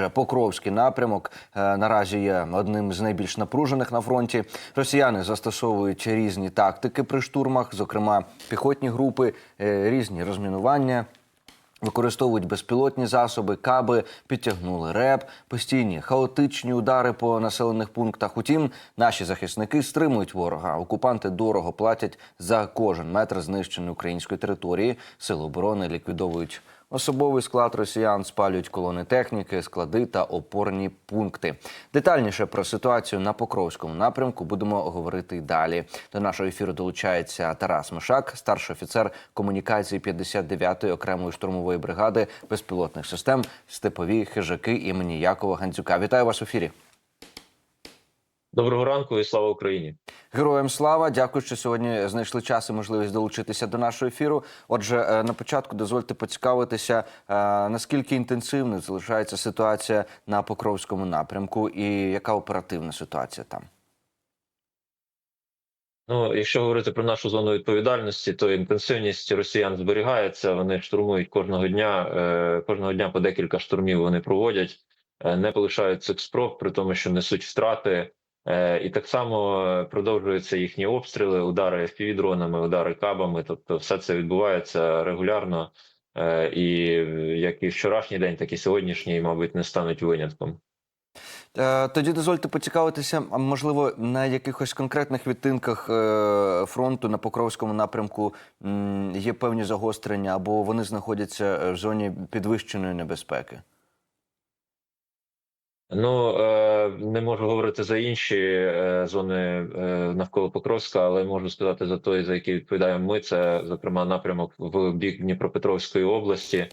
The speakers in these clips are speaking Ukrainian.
адже Покровський напрямок е, наразі є одним з найбільш напружених на фронті. Росіяни застосовують різні тактики при штурмах, зокрема піхотні групи, е, різні розмінування. Використовують безпілотні засоби, каби, підтягнули РЕП, постійні хаотичні удари по населених пунктах. Утім, наші захисники стримують ворога. Окупанти дорого платять за кожен метр знищеної української території. Сили оборони ліквідовують особовий склад росіян, спалюють колони техніки, склади та опорні пункти. Детальніше про ситуацію на Покровському напрямку будемо говорити далі. До нашого ефіру долучається Тарас Мишак, старший офіцер комунікації 59-ї окремої штурмової бригади безпілотних систем Степові хижаки імені Якова Гандзюка. Вітаю вас в ефірі. Доброго ранку і слава Україні. Героям слава, дякую, що сьогодні знайшли час і можливість долучитися до нашого ефіру. Отже, е, на початку дозвольте поцікавитися, е, наскільки інтенсивною залишається ситуація на Покровському напрямку, і яка оперативна ситуація там. Ну, якщо говорити про нашу зону відповідальності, то інтенсивність росіян зберігається. Вони штурмують кожного дня. е, Кожного дня по декілька штурмів вони проводять, не полишають цих спроб, при тому, що несуть втрати. Е, І так само е, продовжуються їхні обстріли, удари FPV-дронами, удари кабами. Тобто, все це відбувається регулярно. Е, І як і вчорашній день, так і сьогоднішній, мабуть, не стануть винятком. Тоді дозвольте поцікавитися, а можливо, на якихось конкретних відтинках фронту на Покровському напрямку є певні загострення, або вони знаходяться в зоні підвищеної небезпеки. Ну е, не можу говорити за інші е, зони е, навколо Покровська, але можу сказати за той, за який відповідаємо ми. Це зокрема напрямок в бік Дніпропетровської області.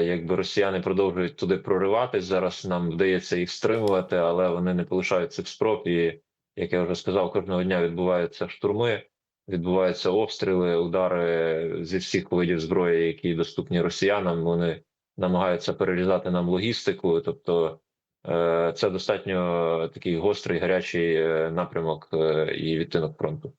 Якби росіяни продовжують туди прориватись, зараз нам вдається їх стримувати, але вони не полишають цих спроб. І як я вже сказав, кожного дня відбуваються штурми, відбуваються обстріли, удари зі всіх видів зброї, які доступні росіянам. Вони намагаються перерізати нам логістику, тобто. Е, Це достатньо такий гострий гарячий е, напрямок е, і відтинок фронту.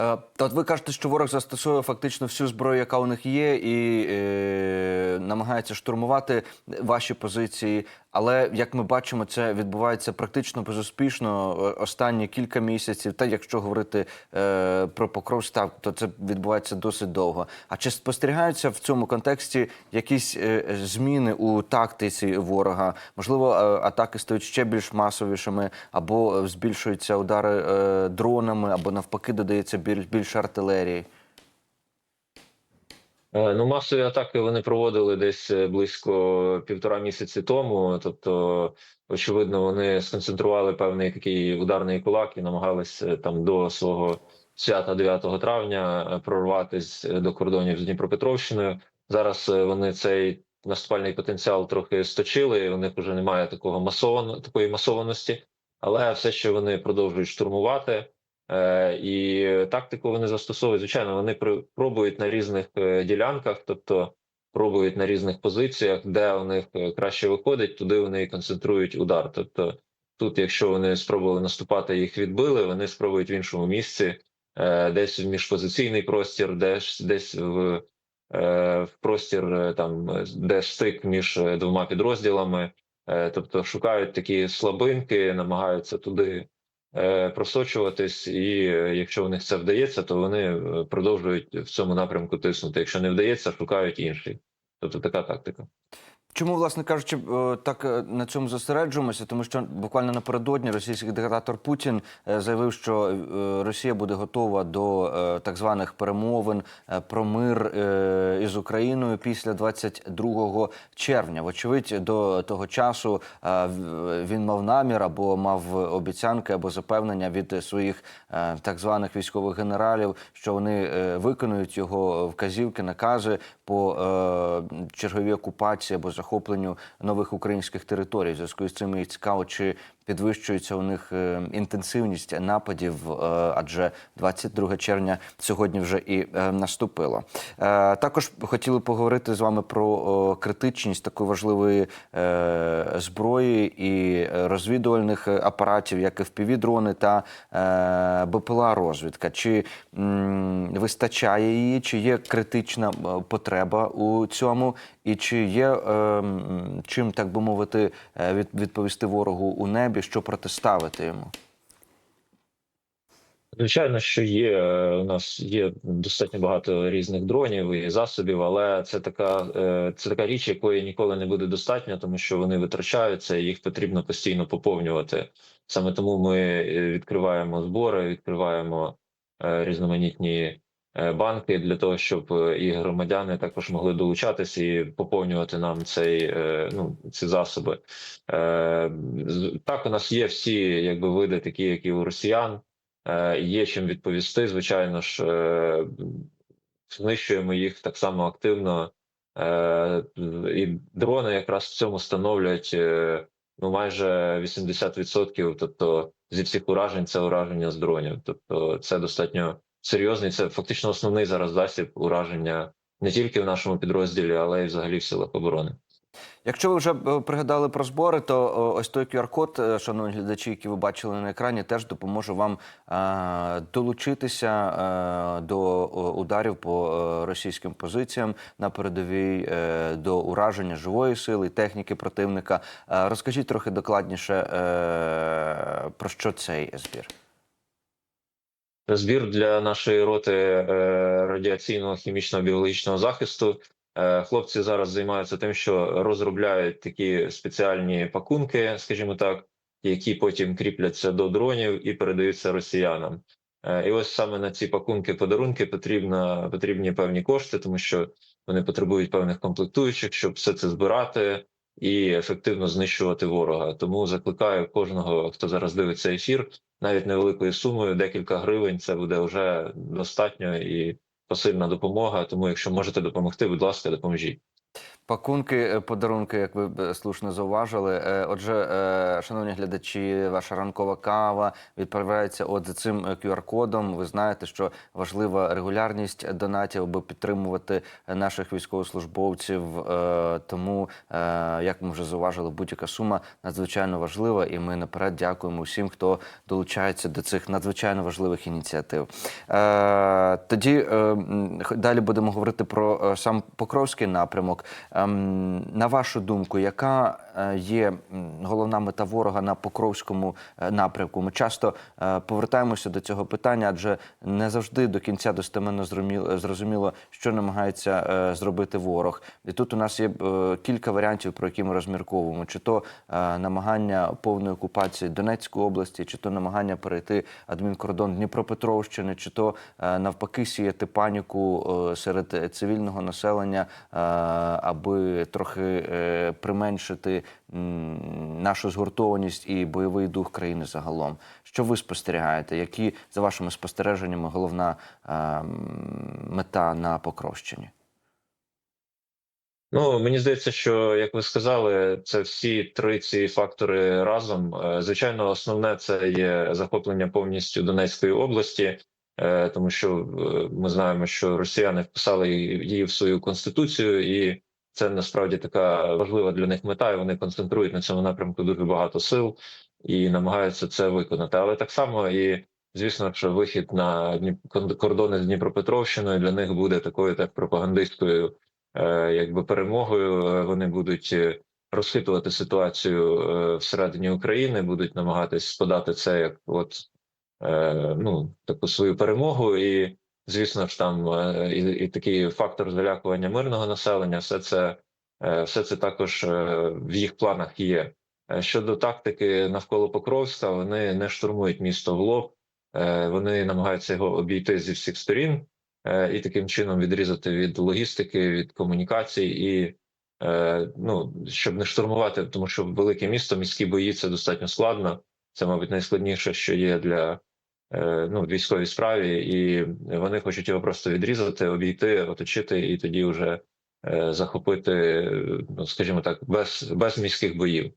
Е, То от ви кажете, що ворог застосовує фактично всю зброю, яка у них є, і е, намагається штурмувати ваші позиції. Але як ми бачимо, це відбувається практично безуспішно останні кілька місяців. Та якщо говорити е, про Покровськ, так, то це відбувається досить довго. А чи спостерігаються в цьому контексті якісь е, зміни у тактиці ворога? Можливо, е, атаки стають ще більш масовішими, або е, збільшуються удари е, дронами, або навпаки додається біль- більше артилерії. Е, Ну, масові атаки вони проводили десь е, близько півтора місяці тому. Тобто, очевидно, вони сконцентрували певний такий ударний кулак і намагалися там до свого свята 9 травня е, прорватись е, до кордонів з Дніпропетровщиною. Зараз е, вони цей наступальний потенціал трохи сточили. У них вже немає такого масовано такої масованості, але все ще вони продовжують штурмувати. Е, І тактику вони застосовують. Звичайно, вони пробують на різних е, ділянках, тобто пробують на різних позиціях, де у них е, краще виходить, туди вони концентрують удар. Тобто, тут, якщо вони спробували наступати, їх відбили, вони спробують в іншому місці, десь в міжпозиційний простір, десь десь в, в простір там, де стик між двома підрозділами. Тобто шукають такі слабинки, намагаються туди просочуватись, і е, якщо у них це вдається, то вони е, продовжують в цьому напрямку тиснути. Якщо не вдається, шукають інший. Тобто така тактика. Чому, власне кажучи, е, так е, на цьому зосереджуємося? Тому що буквально напередодні російський диктатор Путін е, заявив, що Росія буде готова до так званих перемовин про мир із Україною після 22 червня. Вочевидь, до того часу він мав намір або мав обіцянки або запевнення від своїх так званих військових генералів, що вони виконують його вказівки, накази по черговій окупації або захопленню нових українських територій. В зв'язку з цим і цікаво, чи підвищується у них е, інтенсивність нападів, е, адже 22 червня сьогодні вже і е, наступило. Також хотіли поговорити з вами про критичність такої важливої зброї і розвідувальних апаратів, як FPV-дрони та БПЛА розвідка. Чи вистачає її, чи є критична потреба у цьому, і чи є чим, так би мовити, е, відповісти ворогу у небі, що протиставити йому? Звичайно, що є. Е, У нас є достатньо багато різних дронів і засобів, але це така е, це така річ, якої ніколи не буде достатньо, тому що вони витрачаються, і їх потрібно постійно поповнювати. Саме тому ми відкриваємо збори, відкриваємо різноманітні банки для того, щоб е, і громадяни також могли долучатися і поповнювати нам цей е, ну ці засоби. Е, Так, у нас є всі якби види, такі як і у росіян. Е, Є чим відповісти. Звичайно ж, е, знищуємо їх так само активно. Е, І дрони якраз в цьому становлять е, ну майже 80%. Тобто зі всіх уражень це ураження з дронів. Тобто, це достатньо серйозний. Це фактично основний зараз засіб ураження не тільки в нашому підрозділі, але й взагалі в силах оборони. Якщо ви вже е, пригадали про збори, то ось той QR-код, е, шановні глядачі, який ви бачили на екрані, теж допоможе вам е, долучитися е, до ударів по е, російським позиціям на передовій, е, до ураження живої сили, техніки противника. Е, розкажіть трохи докладніше е, про що цей збір. Збір для нашої роти е, радіаційного хімічного біологічного захисту. Е, Хлопці зараз займаються тим, що розробляють такі спеціальні пакунки, скажімо так, які потім кріпляться до дронів і передаються росіянам. Е, І ось саме на ці пакунки подарунки потрібно, потрібні певні кошти, тому що вони потребують певних комплектуючих, щоб все це збирати і ефективно знищувати ворога. Тому закликаю кожного, хто зараз дивиться ефір, навіть невеликою сумою, декілька гривень, це буде вже достатньо і посильна допомога. Тому, якщо можете допомогти, будь ласка, допоможіть. Пакунки, е, подарунки, як ви е, слушно зауважили. Е, Отже, шановні глядачі, ваша ранкова кава відправляється от за цим QR-кодом. Ви знаєте, що важлива регулярність донатів, аби підтримувати наших військовослужбовців. Тому, як ми вже зауважили, будь-яка сума надзвичайно важлива, і ми наперед дякуємо всім, хто долучається до цих надзвичайно важливих ініціатив. Тоді далі будемо говорити про сам Покровський напрямок. Ем, На вашу думку, яка е, є головна мета ворога на Покровському е, напрямку? Ми часто е, повертаємося до цього питання, адже не завжди до кінця достеменно зрозуміло- що намагається зробити ворог. І тут у нас є кілька варіантів, про які ми розмірковуємо: чи то намагання повної окупації Донецької області, чи то намагання перейти адмінкордон Дніпропетровщини, чи то навпаки сіяти паніку серед цивільного населення, е, аби трохи е, применшити нашу згуртованість і бойовий дух країни загалом. Що ви спостерігаєте? Які за вашими спостереженнями головна е, мета на Покровщині? Ну мені здається, що як ви сказали, це всі три ці фактори разом. Е, Звичайно, основне це є захоплення повністю Донецької області, тому що ми знаємо, що росіяни вписали її в свою конституцію, і це насправді така важлива для них мета. і Вони концентрують на цьому напрямку дуже багато сил і намагаються це виконати. Але так само і звісно, що вихід на кордони з Дніпропетровщиною для них буде такою так пропагандистською е, якби перемогою. Е, Вони будуть е, розхитувати ситуацію всередині України, будуть намагатись подати це як от ну таку свою перемогу, і звісно ж там е, і, і такий фактор залякування мирного населення. Все це е, все це також е, в їх планах є. Щодо тактики навколо Покровська, вони не штурмують місто в лоб, вони намагаються його обійти зі всіх сторін і таким чином відрізати від логістики, від комунікацій і ну щоб не штурмувати, тому що велике місто, міські бої це достатньо складно. Це, мабуть, найскладніше, що є для ну військовій справі, і вони хочуть його просто відрізати, обійти, оточити, і тоді вже е, захопити, е, ну скажімо так, без, без міських боїв.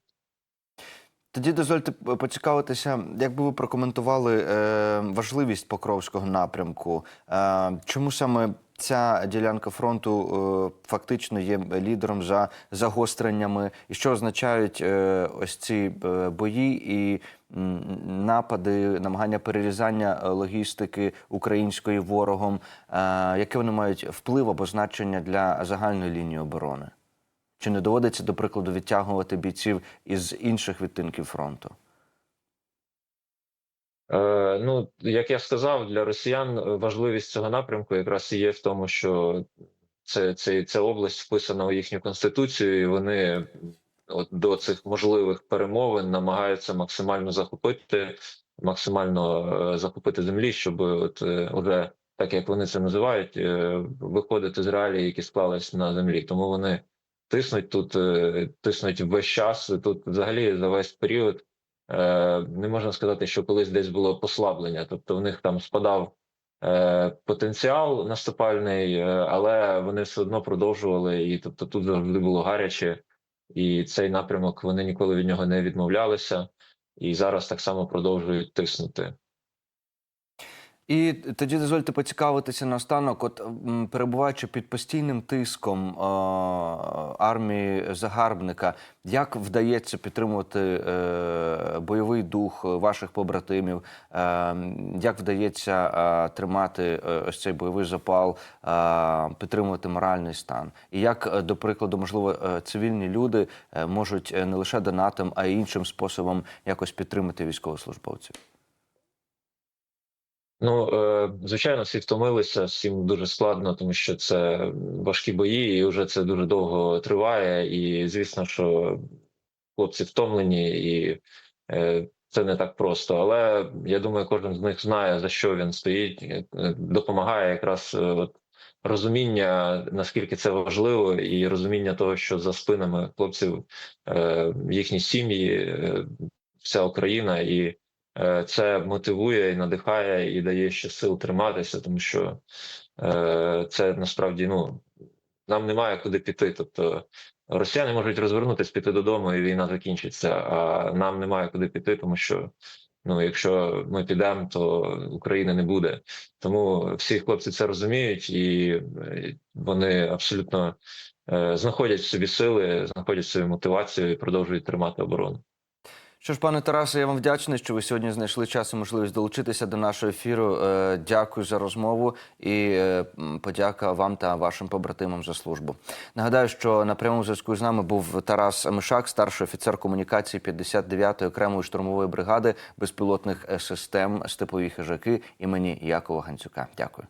Тоді дозвольте поцікавитися, як би ви прокоментували е, важливість Покровського напрямку. Е, чому саме ця ділянка фронту е, фактично є лідером за загостреннями, і що означають е, ось ці е, бої і напади, намагання перерізання е, логістики української ворогом? Е, яке вони мають вплив або значення для загальної лінії оборони? Чи не доводиться, до прикладу, відтягувати бійців із інших відтинків фронту? Е, ну, як я сказав, для росіян е, важливість цього напрямку якраз і є в тому, що це, це, ця область вписана у їхню конституцію, і вони от до цих можливих перемовин намагаються максимально захопити, максимально е, захопити землі, щоб от е, уже так як вони це називають, е, виходити з реалій, які склались на землі. Тому вони тиснуть тут, е, тиснуть весь час. Тут взагалі за весь період. Е, не можна сказати, що колись десь було послаблення, тобто в них там спадав е, потенціал наступальний, е, але вони все одно продовжували, і тобто тут завжди було гаряче, і цей напрямок вони ніколи від нього не відмовлялися, і зараз так само продовжують тиснути. І тоді дозвольте поцікавитися наостанок, от перебуваючи під постійним тиском е, армії загарбника, як вдається підтримувати е, бойовий дух ваших побратимів? Е, як вдається е, тримати е, ось цей бойовий запал, е, підтримувати моральний стан? І як, е, до прикладу, можливо, е, цивільні люди е, можуть не лише донатом, а й іншим способом якось підтримати військовослужбовців? Ну, е, звичайно, всі втомилися, всім дуже складно, тому що це важкі бої, і вже це дуже довго триває. І звісно, що хлопці втомлені, і е, це не так просто. Але я думаю, кожен з них знає за що він стоїть, е, допомагає якраз от, розуміння, наскільки це важливо, і розуміння того, що за спинами хлопців їхні сім'ї, вся Україна і. Е, Це мотивує і надихає і дає ще сил триматися, тому що е, це насправді ну нам немає куди піти. Тобто росіяни можуть розвернутися, піти додому, і війна закінчиться. А нам немає куди піти, тому що ну, якщо ми підемо, то України не буде. Тому всі хлопці це розуміють, і е, вони абсолютно знаходять в собі сили, знаходять в собі мотивацію і продовжують тримати оборону. Що ж, пане Тарасе, я вам вдячний, що ви сьогодні знайшли час і можливість долучитися до нашого ефіру. Е, Дякую за розмову і е, подяка вам та вашим побратимам за службу. Нагадаю, що на прямому зв'язку з нами був Тарас Мишак, старший офіцер комунікації 59-ї окремої штурмової бригади безпілотних е, систем степові хижаки імені Якова Ганцюка. Дякую.